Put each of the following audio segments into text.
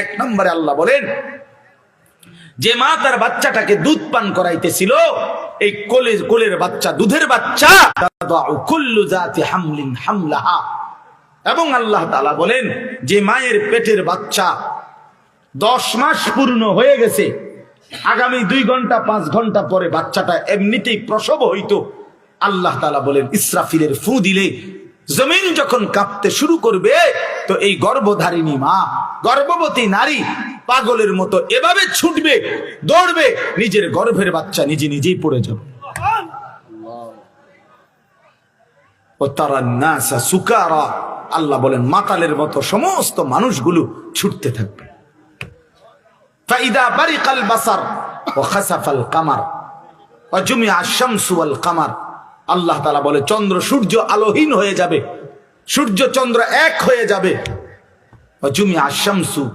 এক নম্বরে আল্লাহ বলেন, যে মা তার বাচ্চাটাকে দুধ পান করাইতেছিল, এই কোলের কোলের বাচ্চা, দুধের বাচ্চা এবং আল্লাহ তাআলা বলেন, যে মায়ের পেটের বাচ্চা দশ মাস পূর্ণ হয়ে গেছে, আগামী দুই ঘণ্টা, পাঁচ ঘণ্টা পরে বাচ্চাটা এমনিতেই প্রসব হইতো। আল্লাহ তালা বলেন, ইসরাফিলের ফু দিলে জমিন যখন কাঁপতে শুরু করবে, তো এই গর্ভধারিণী মা, গর্ভবতী নারী পাগলের মতো এভাবে ছুটবে, দৌড়বে, নিজের গর্ভের বাচ্চা নিজে নিজেই পড়ে যাবে। আল্লাহ বলেন, মাতালের মতো সমস্ত মানুষগুলো ছুটতে থাকবে। কামার আল্লাহ তালা বলে, চন্দ্র সূর্য আলোহীন হয়ে যাবে। সূর্য চন্দ্র এক হয়ে যাবে। জুমি আশামসু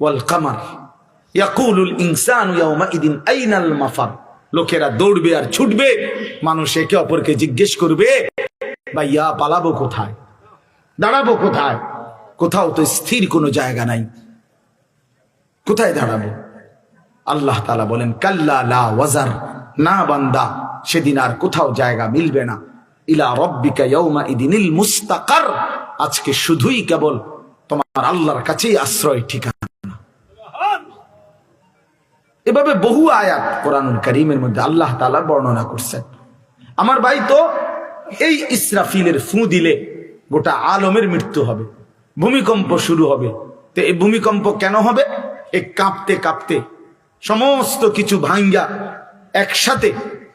ওয়াল কামার। ইয়াকুলুল ইনসান ইয়াউমা ইদিন আইনাল মাফার। লোকেরা দৌড়বে আর ছুটবে। মানুষ একে অপরকে জিজ্ঞেস করবে বা ইয়া পালাবো কোথায়? দাঁড়াবো কোথায়? কোথাও তো স্থির কোনো জায়গা নাই। কোথায় দাঁড়াবো? আল্লাহ তালা বলেন, কাল্লা লা ওয়াজার, না বান্দা। সেদিন আর কোথাও জায়গা মিলবে না। ইলা রব্বিকা ইদিনিল মুস্তাকার। আজকে শুধুই কেবল তোমার আল্লাহর কাছেই আশ্রয় ঠিকানা। এভাবে বহু আয়াত কোরআনুল করিমের মধ্যে আল্লাহ তাআলা বর্ণনা করছেন। আমার ভাই তো এই ইসরাফিলের ফু দিলে গোটা আলমের মৃত্যু হবে, ভূমিকম্প শুরু হবে। তো এই ভূমিকম্প কেন হবে? এই কাঁপতে কাঁপতে সমস্ত কিছু ভাঙ্গা একসাথে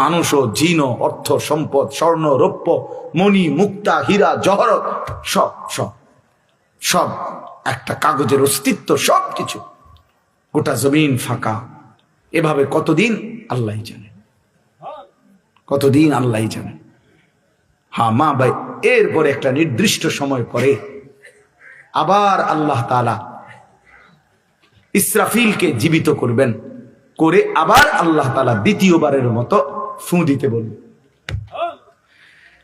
মানুষ ও জিন অর্থ, সম্পদ, স্বর্ণ, রৌপ্য, মণি, মুক্তা, হীরা জহরত সব সব সব, একটা কাগজের অস্তিত্ব সব কিছু গোটা জমিন ফাঁকা। এভাবে কতদিন আল্লাহ জানে? কতদিন আল্লাহ জানে? হা মা ভাই, এরপরে একটা নির্দিষ্ট সময় পরে আবার আল্লাহ তালা ইসরাফিলকে জীবিত করবেন, করে আবার আল্লাহ তালা দ্বিতীয়বারের মতো ফু দিতে বলবেন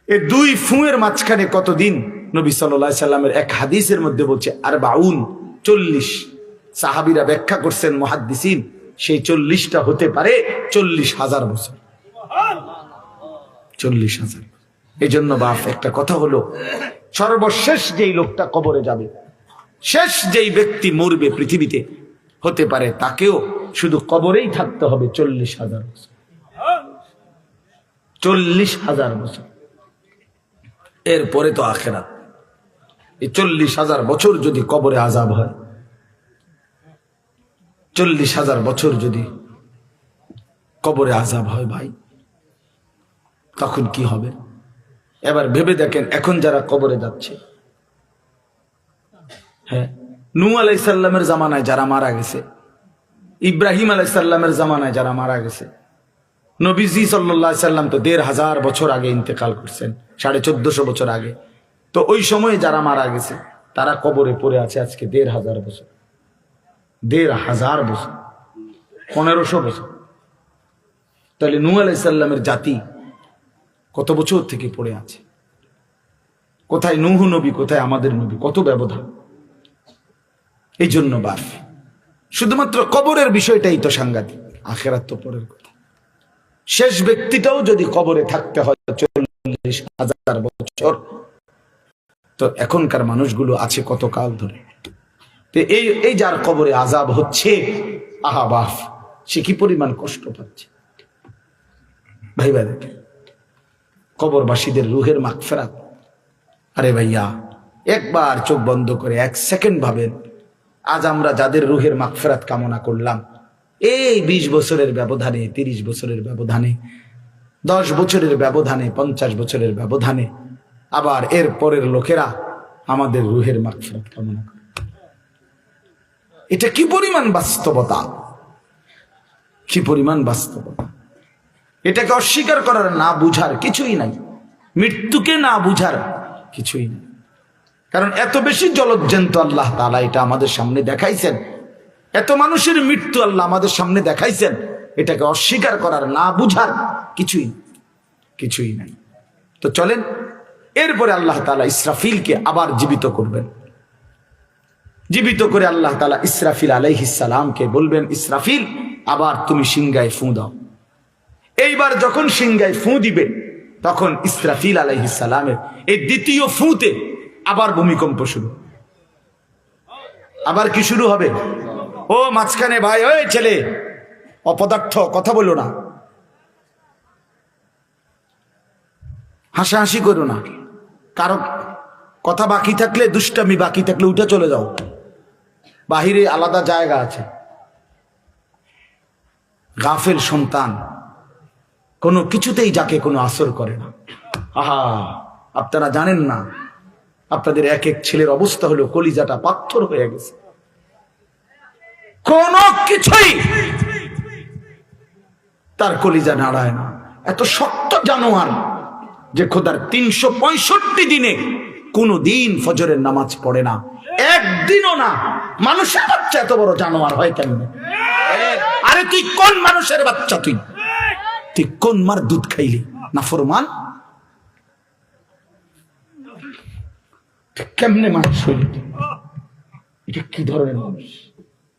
এই দুই ফুঁয়ের মাঝখানে কতদিন নবী সাল্লাহ সাল্লামের এক হাদিসের মধ্যে বলছে আর বাউন চল্লিশ। সাহাবিরা ব্যাখ্যা করছেন, মহাদ্দিসিন, সেই চল্লিশটা হতে পারে চল্লিশ হাজার বছর। চল্লিশ হাজার। এই জন্য বাপ, একটা কথা হলো, সর্বশেষ যেই লোকটা কবরে যাবে, শেষ যেই ব্যক্তি মরবে পৃথিবীতে, হতে পারে তাকেও শুধু কবরেই থাকতে হবে চল্লিশ হাজার বছর। চল্লিশ হাজার বছর। এরপরে তো আখেরাত। এই চল্লিশ হাজার বছর যদি কবরে আজাব হয়, চল্লিশ হাজার বছর যদি কবরে আজাব হয় ভাই, তখন কি হবে? এবার ভেবে দেখেন, এখন যারা কবরে যাচ্ছে হ্যাঁ নু আলাইসাল্লামের জামানায় যারা মারা গেছে, ইব্রাহিম আলাইসাল্লামের জামানায় যারা মারা গেছে নবীজি সাল্লাহ সাল্লাম তো দেড় হাজার বছর আগে ইন্তেকাল করছেন, সাড়ে চোদ্দশো বছর আগে। তো ওই সময়ে যারা মারা গেছে, তারা কবরে পড়ে আছে আজকে দেড় হাজার বছর। দেড় হাজার বছর, পনেরোশো বছর। তাহলে নু আলাইসাল্লামের জাতি কত বছর থেকে পড়ে আছে? কোথায় নুহু নবী, কোথায় আমাদের নবী? কত ব্যবধান? এই জন্য বাস শুধুমাত্র কবরের বিষয়টাই তো সাংঘাতিক, আখেরাত তো পরের শেষ ব্যক্তিটাও যদি কবরে থাকতে হয় চল্লিশ হাজার বছর, তো এখনকার মানুষগুলো আছে কত কাল ধরে এই এই যার কবরে আজাব হচ্ছে, আহা বাফ সে কি পরিমাণ কষ্ট পাচ্ছে? ভাই ভাই, কবরবাসীদের রুহের মাগফেরাত। আরে ভাইয়া, একবার চোখ বন্ধ করে এক সেকেন্ড ভাবেন, আজ আমরা যাদের রুহের মাগফেরাত কামনা করলাম এই বিশ বছরের ব্যবধানে, তিরিশ বছরের ব্যবধানে, দশ বছরের ব্যবধানে, পঞ্চাশ বছরের ব্যবধানে, আবার এর পরের লোকেরা আমাদের রুহের মাগফেরাত কামনা করে। এটা কি পরিমাণ বাস্তবতা? কি পরিমাণ বাস্তবতা? এটাকে অস্বীকার করার না বুঝার কিছুই নাই। মৃত্যুকে না বুঝার কিছুই নেই। কারণ এত বেশি জলজ্জন্ত আল্লাহ তালা এটা আমাদের সামনে দেখাইছেন। এত মানুষের মৃত্যু আল্লাহ আমাদের সামনে দেখাইছেন। এটাকে অস্বীকার করার, না বুঝার কিছুই কিছুই নাই। তো চলেন, এরপরে আল্লাহ তালা ইসরাফিলকে আবার জীবিত করবেন। জীবিত করে আল্লাহ তালা ইসরাফিল আলাইহিসালামকে বলবেন, ইসরাফিল, আবার তুমি সিংগায় ফু দাও। এইবার যখন সিংগায় ফু দিবে, তখন ইসরাফিল আলাইহিসালামের এই দ্বিতীয় ফুতে আবার ভূমিকম্প শুরু। আবার কি শুরু হবে? ও মাঝখানে ভাই, ওই ছেলে। অপদার্থ, কথা বলো না। হাসাহাসি করো না। কারও কথা বাকি থাকলে, দুষ্টামি বাকি থাকলে উঠে চলে যাও। বাহিরে আলাদা জায়গা আছে। গাফেল সন্তান, কোনো কিছুতেই যাকে কোনো আসর করে না। আহা, আপনারা জানেন না, আপনাদের এক এক ছেলের অবস্থা হলো কলিজাটা পাথর হয়ে গেছে। কোন কিছুই তার কলিজা নাড়ায় না। এত শক্ত জানোয়ার যে খোদার তিনশো পঁয়ষট্টি দিনে কোনো দিন ফজরের নামাজ পড়ে না। একদিনও না। মানুষের বাচ্চা এত বড় জানোয়ার হয় কেন? আরে তুই কোন মানুষের বাচ্চা তুই? তুই কোন মার দুধ খাইলি? না ফরমান? কেমনে মানুষ হইলি এটা কি ধরনের মানুষ?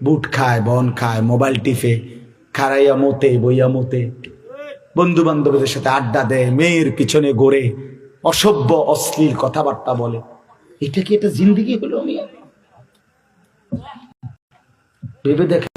বুট খায়, বন খায়, মোবাইল টিপে, খারাইয়া মতে, বইয়া মতে। বন্ধু বান্ধবদের সাথে আড্ডা দেয়, মেয়ের পিছনে গড়ে অসভ্য, অশ্লীল কথাবার্তা বলে। এটা কি এটা জিন্দিগি হলো আমি ভেবে দেখে